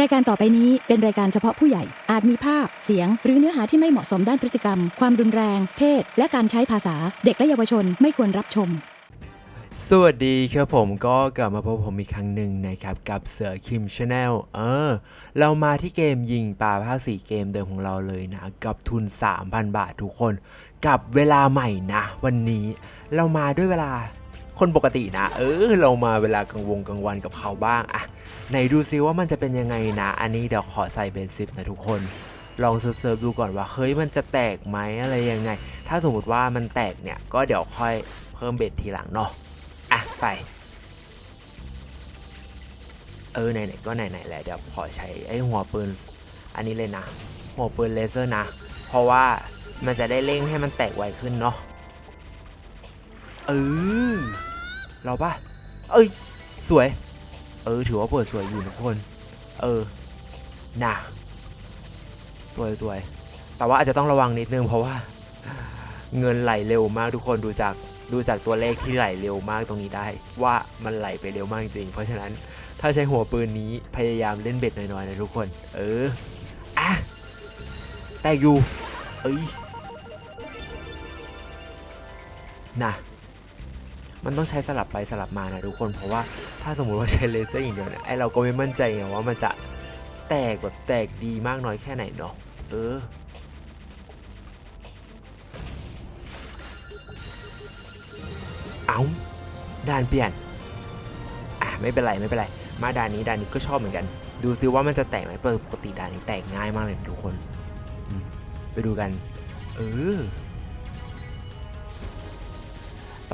รายการต่อไปนี้เป็นรายการเฉพาะผู้ใหญ่ อาจมีภาพ เสียง หรือเนื้อหาที่ไม่เหมาะสมด้านพฤติกรรม ความรุนแรง เพศ และการใช้ภาษา เด็กและเยาวชนไม่ควรรับชม สวัสดีครับผมก็กลับมาพบผมอีกครั้งหนึ่งนะครับกับเสือคิมชาแนลเออ เรามาที่เกมยิงปลาภาคสี่เกมเดิมของเราเลยนะ กับทุน 3,000 บาททุกคน กับเวลาใหม่นะ วันนี้เรามาด้วยเวลา คนปกตินะ เออ เรามาเวลากลางวงกลางวันกับเขาบ้างอะไหนดูซิว่ามันจะเป็นยังไงนะ อันนี้เดี๋ยวขอใส่เบนซิปนะทุกคน ลองเซิร์ฟดูก่อนว่าเฮ้ยมันจะแตกไหมอะไรยังไง ถ้าสมมติว่ามันแตกเนี่ยก็เดี๋ยวค่อยเพิ่มเบ็ดทีหลังเนาะอะไป เออไหนๆก็ไหนๆแหละเดี๋ยวขอใช้ไอ้หัวปืน อันนี้เลยนะหัวปืนเลเซอร์นะ เพราะว่ามันจะได้เร่งให้มันแตกไวขึ้นเนาะเออ เราปะเอ้ย สวย เออ ถือว่าเปิดสวยอยู่นะทุกคน เออน่ะสวยสวย แต่ว่าอาจจะต้องระวังนิดนึงเพราะว่า เงินไหลเร็วมากทุกคนดูจากดูจากตัวเลขที่ไหลเร็วมากตรงนี้ได้ ว่ามันไหลไปเร็วมากจริงเพราะฉะนั้นถ้าใช้หัวปืนนี้พยายามเล่นเบ็ดน้อยๆนะทุกคน เอออะแต่อยู่ เอ้ยนะ มันต้องใช้สลับไปสลับมานะทุกคนเพราะว่าถ้าสมมติว่าใช้เลเซอร์อย่างเดียวเนี่ยไอเราก็ไม่มั่นใจไงว่ามันจะแตกแบบแตกดีมากน้อยแค่ไหนเนาะเออเอาด่านเปลี่ยนอะไม่เป็นไรไม่เป็นไรมาด่านนี้ด่านนี้ก็ชอบเหมือนกัน ดูซิว่ามันจะแตกไหมปกติด่านนี้แตกง่ายมากเลยทุกคน ไปดูกัน เออ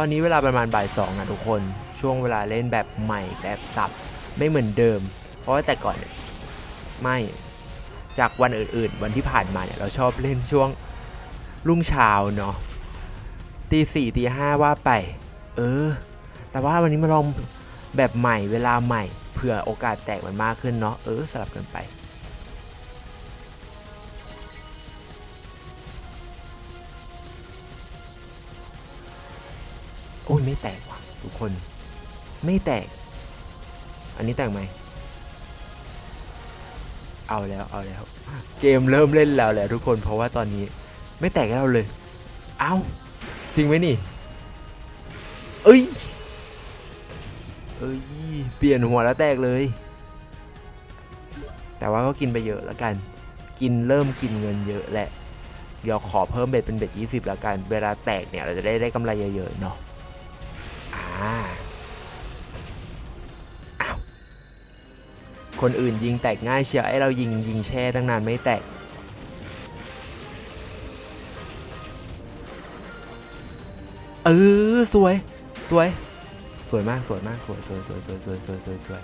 อนนี้เวลาประมาณบ่ายสองนะทุกคน ช่วงเวลาเล่นแบบใหม่แบบสับไม่เหมือนเดิม เพราะว่าแต่ก่อนไม่จากวันอื่น ๆ วันที่ผ่านมาเนี่ยเราชอบเล่นช่วงรุ่งเช้าเนาะตีสี่ตีห้าว่าไป เออ แต่ว่าวันนี้มาลองแบบใหม่เวลาใหม่เผื่อโอกาสแตกมันมากขึ้นเนาะเออสลับกันไป อ้ยไม่แตกว่ะทุกคน ไม่แตก อันนี้แตกไหม เอาแล้วเอาแล้ว เกมเริ่มเล่นแล้วแหละทุกคนเพราะว่าตอนนี้ ไม่แตกให้เราเลย เอ้าจริงไหมนี่ เอ้ย เอ้ย เปลี่ยนหัวแล้วแตกเลย แต่ว่าก็กินไปเยอะแล้วกัน กินเริ่มกินเงินเยอะแหละเดี๋ยวขอเพิ่มเบ็ดเป็นเบ็ด20 แล้วกัน เวลาแตกเนี่ย เราจะได้ได้กำไรเยอะๆเนาะ อ้าว คนอื่นยิงแตกง่ายเชียวไอเรายิงยิงแช่ตั้งนานไม่แตก เออ สวย สวย สวยมาก สวยมาก สวยสวยสวยสวยสวยสวยสวย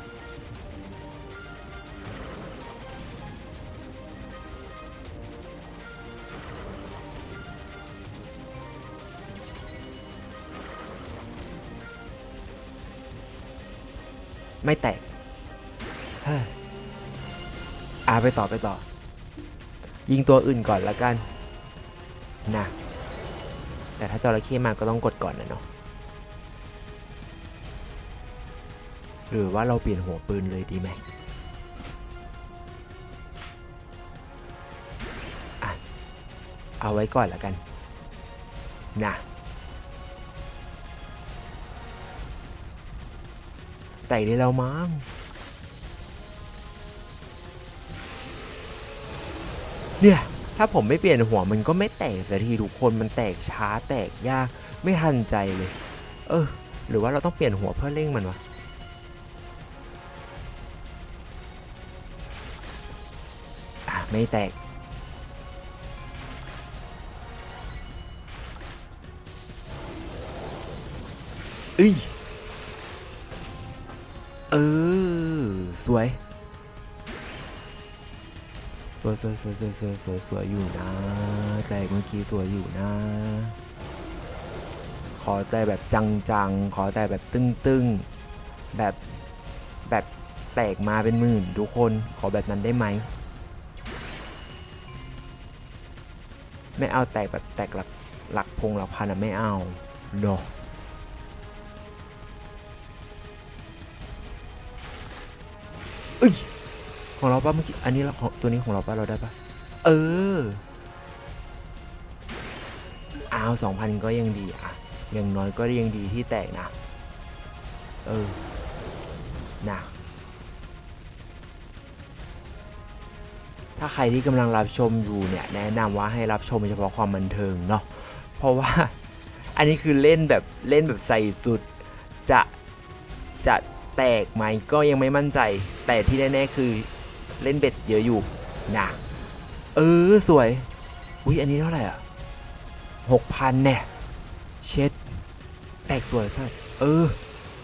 ไม่แตกเฮ้ยอ่าไปต่อไปต่อ ยิงตัวอื่นก่อนละกันนะแต่ถ้าจระเข้มาก็ต้องกดก่อนนะเนาะหรือว่าเราเปลี่ยนหัวปืนเลยดีไหมอะเอาไว้ก่อนละกันนะ แต่ได้แล้วมั้งเนี่ยถ้าผมไม่เปลี่ยนหัวมันก็ไม่แตกสักทีทุกคนมันแตกช้าแตกยากไม่ทันใจเลย เออ หรือว่าเราต้องเปลี่ยนหัวเพื่อเร่งมันวะอะไม่แตก เอ้ย ออ สวย สวยสวยสวยสวยสวยสวยสวยอยู่นะแต่เมื่อกี้สวยอยู่นะ ขอแต่แบบจังๆ ขอแต่แบบตึ้งๆ แบบแบบแตกมาเป็นหมื่นทุกคนขอแบบนั้นได้ไหม ไม่เอาแตกแบบแตกหลักหลักพงหลักพันอะไม่เอาเนาะ ของเราปะเมื่อกี้อันนี้เราของตัวนี้ของเราปะเราได้ปะเอออ้าวสองพันก็ยังดีอะอย่างน้อยก็ยังดีที่แตกนะ เออนะถ้าใครที่กำลังรับชมอยู่เนี่ย แนะนำว่าให้รับชมเฉพาะความบันเทิงเนาะเพราะว่าอันนี้คือเล่นแบบเล่นแบบใส่สุดจะจะแตกไหมก็ยังไม่มั่นใจ แต่ที่แน่ๆคือ เล่นเบ็ดเยอะอยู่นะเออสวย อุ้ยอันนี้เท่าไหร่อะหกพันเนี่ย เช็ด แตกสวยสัสเออ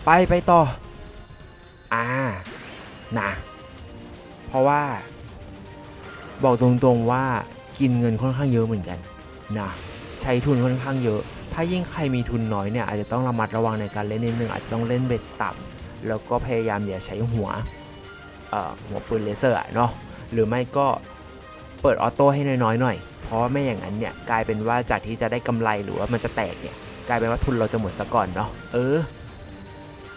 ไปไปต่อ อ่านะเพราะว่า บอกตรงๆว่ากินเงินค่อนข้างเยอะเหมือนกันนะใช้ทุนค่อนข้างเยอะ ถ้ายิ่งใครมีทุนน้อยเนี่ยอาจจะต้องระมัดระวังในการเล่นนิดนึงอาจจะต้องเล่นเบ็ดต่ำแล้วก็พยายามอย่าใช้หัว หัวปืนเลเซอร์อะเนาะหรือไม่ก็เปิดออโต้ให้น้อยๆหน่อย เพราะว่าไม่อย่างนั้นเนี่ยกลายเป็นว่าจากที่จะได้กำไรหรือว่ามันจะแตกเนี่ยกลายเป็นว่าทุนเราจะหมดซะก่อนเนาะเออ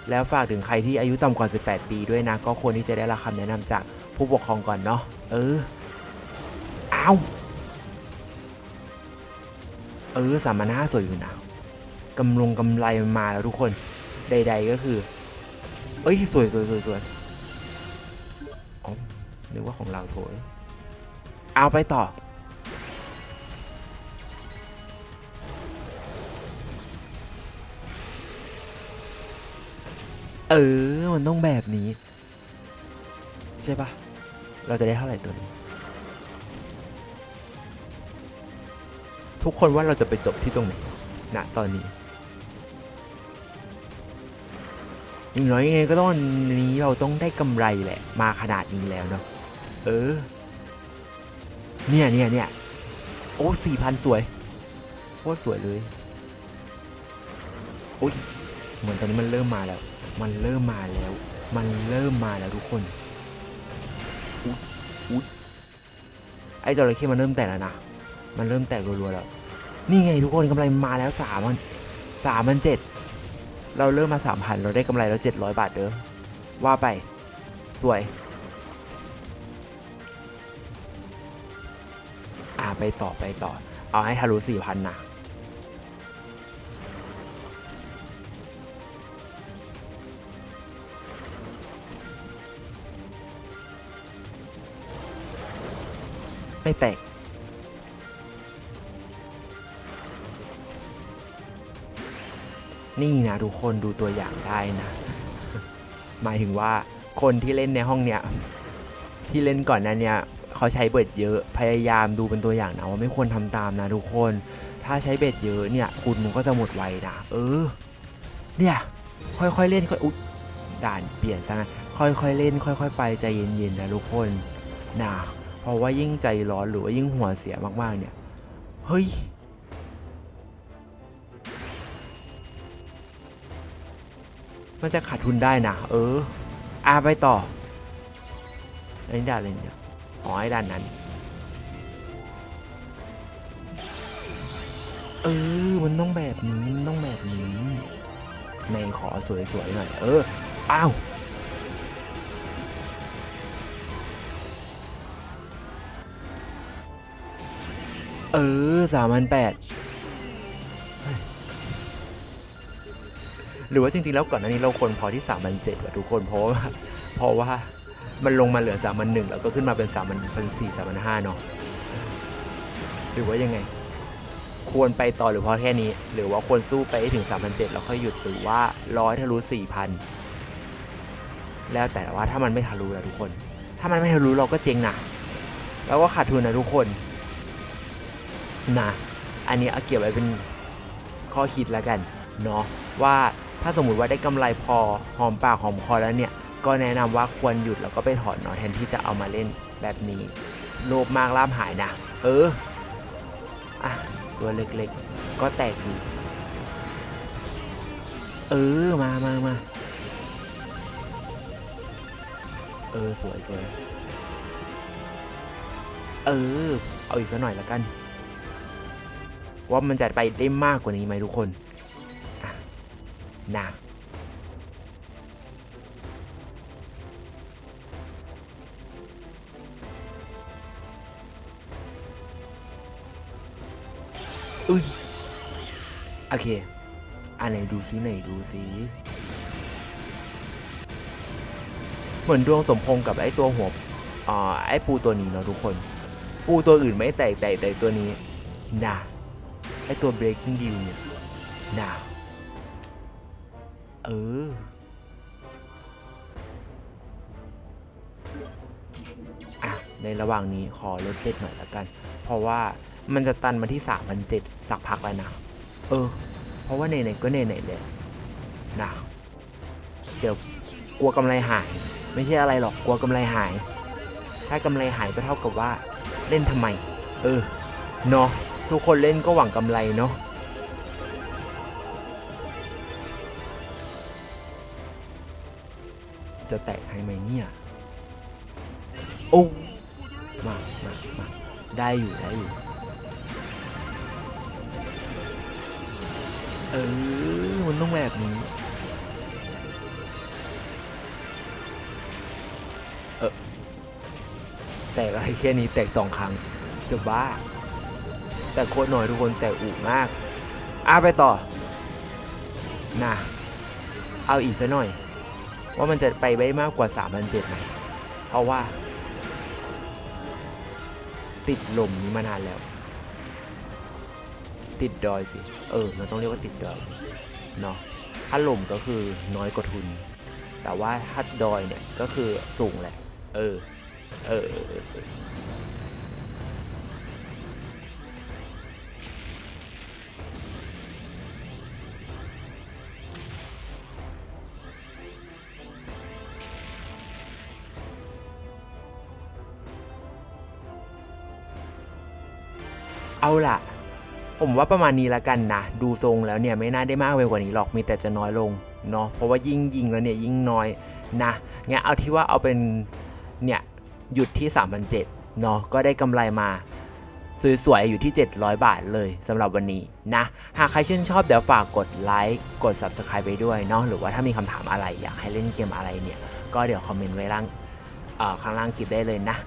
แล้วฝากถึงใครที่อายุต่ำกว่า 18 ปีด้วยนะ ก็ควรที่จะได้รับคำแนะนำจากผู้ปกครองก่อนเนาะเออเอาเออสามพันห้าสวยอยู่นะกำลงกำไรมาแล้วทุกคนใด ๆก็คือ เอ้ยสวยสวยสวยสวย นึกว่าของเราโถยเอาไปต่อ เออ มันต้องแบบนี้ ใช่ปะเราจะได้เท่าไหร่ตัวนี้ ทุกคนว่าเราจะไปจบที่ตรงไหนณตอนนี้อย่างน้อยยังไงก็ต้องนนี้เราต้องได้กำไรแหละ มาขนาดนี้แล้วเนาะ เออ เนี่ยเนี่ยเนี่ยโอ้สี่พันสวยโคตรสวยเลยอุ้ยเหมือนตอนนี้มันเริ่มมาแล้ว มันเริ่มมาแล้ว มันเริ่มมาแล้วทุกคนอุ๊ยอุ๊ยไอ้จระเข้มันเริ่มแตกแล้วนะ มันเริ่มแตกรัวๆแล้ว นี่ไงทุกคนกำไรมาแล้วสามมันสามมันเจ็ดเราเริ่มมาสามพันเราได้กำไรแล้วเจ็ดร้อยบาทเด้อว่าไป สวย อ่าไปต่อไปต่อ เอาให้ทะลุสี่พันนะไม่แตกนี่นะทุกคนดูตัวอย่างได้นะ หมายถึงว่าคนที่เล่นในห้องเนี้ยที่เล่นก่อนนั้นเนี่ย เขาใช้เบ็ดเยอะพยายามดูเป็นตัวอย่างนะว่าไม่ควรทำตามนะทุกคน ถ้าใช้เบ็ดเยอะเนี่ยคุณมันก็จะหมดไวนะเออ เนี่ยค่อยๆเล่นค่อยอุ๊ยด่านเปลี่ยนซะงั้นค่อยๆเล่น ค่อย ๆ ไปใจเย็นๆนะทุกคนนะเพราะว่ายิ่งใจร้อนหรือว่ายิ่งหัวเสียมากๆเนี่ยเฮ้ยมันจะขาดทุนได้นะเอออาไปต่ออันนี้ด่านอะไรเนี่ย อ๋อไอ้ด่านนั้น เออ มันต้องแบบนี้ ต้องแบบนี้ ในขอสวยๆหน่อย เออ อ้าวเออสามพันแปดหรือว่าจริงๆ แล้วก่อนหน้านี้เราควรพอที่3 0 0 7อะทุกคนเพราะว่าเพราะว่า มันลงมาเหลือ3 0 0 1แล้วก็ขึ้นมาเป็น3 0 0 0 4 3 0 0เนาะหรือว่ายังไง ควรไปต่อหรือพอแค่นี้ หรือว่าควรสู้ไปให้ถึง3 0 0 7แล้วค่อยหยุดหรือว่าร้อยทะลุ4,000แล้วแต่ว่าถ้ามันไม่ทะลุนะทุกคน ถ้ามันไม่ทะลุเราก็เจ๊งนะแล้วก็ขาดทุนนะทุกคนนะอันนี้เอาเก็บไว้เป็นข้อคิดแล้วกันเนาะว่าถ้าสมมุติว่าได้กำไรพอหอมปากหอมคอแล้วเนี่ย ก็แนะนำว่าควรหยุดแล้วก็ไปถอนเนาะแทนที่จะเอามาเล่นแบบนี้ โลภมากล่ามหายนะ เอออะตัวเล็กๆ ก็แตกอยู่ เออ มามามาเออ สวยสวยเออ เอาอีกสักหน่อยล้วกัน ว่ามันจะไปได้มากกว่านี้ไหมทุกคนนะ อุ้ยโอเคอันไหนดูซิไหนดูซิเหมือนดวงสมพงษ์กับไอ้ตัวหัวอ่าไอ้ปูตัวนี้เนาะทุกคน ปูตัวอื่นไม่แตกแต่แต่ตัวนี้นะไอ้ตัว breaking deal เนี่ยนะเออในระหว่างนี้ขอลดเป็ดหน่อยละกัน เพราะว่า มันจะตันมาที่3 0 0 7สักพักแล้วนะ เออ เพราะว่าไหนๆก็ไหนๆเลยนะเดี๋ยวกลัวกำไรหาย ไม่ใช่อะไรหรอกกลัวกำไรหาย ถ้ากำไรหายก็เท่ากับว่าเล่นทำไม เออเนาะทุกคนเล่นก็หวังกำไรเนาะจะแตกให้ไหมเนี่ยโอ้มามามาได้อยู่ได้อยู่ เออมันต้องแบบนี้ เออแตกอะไรแค่นี้แตกสองครั้ง จะบ้า แต่โคตรหน่อยทุกคนแตกอุมากอะไปต่อน่ะเอาอีกสักหน่อย ว่ามันจะไปได้มากกว่า3,007ไหมเพราะว่า ติดลมนี้มานานแล้ว ติดดอยสิ เออมันต้องเรียกว่าติดดอยเนาะถ้าลมก็คือน้อยกว่าทุน แต่ว่าถ้าดอยเนี่ยก็คือสูงแหละ เออ เออ เออเออเออเอาล่ะ ผมว่าประมาณนี้ละกันนะ ดูทรงแล้วเนี่ยไม่น่าได้มากไปกว่านี้หรอกมีแต่จะน้อยลงเนาะเพราะว่ายิ่งยิงแล้วเนี่ยยิ่งน้อยนะงั้นเอาที่ว่าเอาเป็นเนี่ยหยุดที่ 3,007เนาะก็ได้กำไรมาสวยๆ อยู่ที่ 700 บาทเลยสำหรับวันนี้นะ หากใครชื่นชอบเดี๋ยวฝากกดไลค์กด Subscribe ไปด้วยเนาะหรือว่าถ้ามีคำถามอะไรอยากให้เล่นเกมอะไรเนี่ย ก็เดี๋ยวคอมเมนต์ไว้ล่างข้างล่างคลิปได้เลยนะ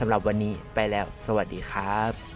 สำหรับวันนี้ไปแล้ว สวัสดีครับ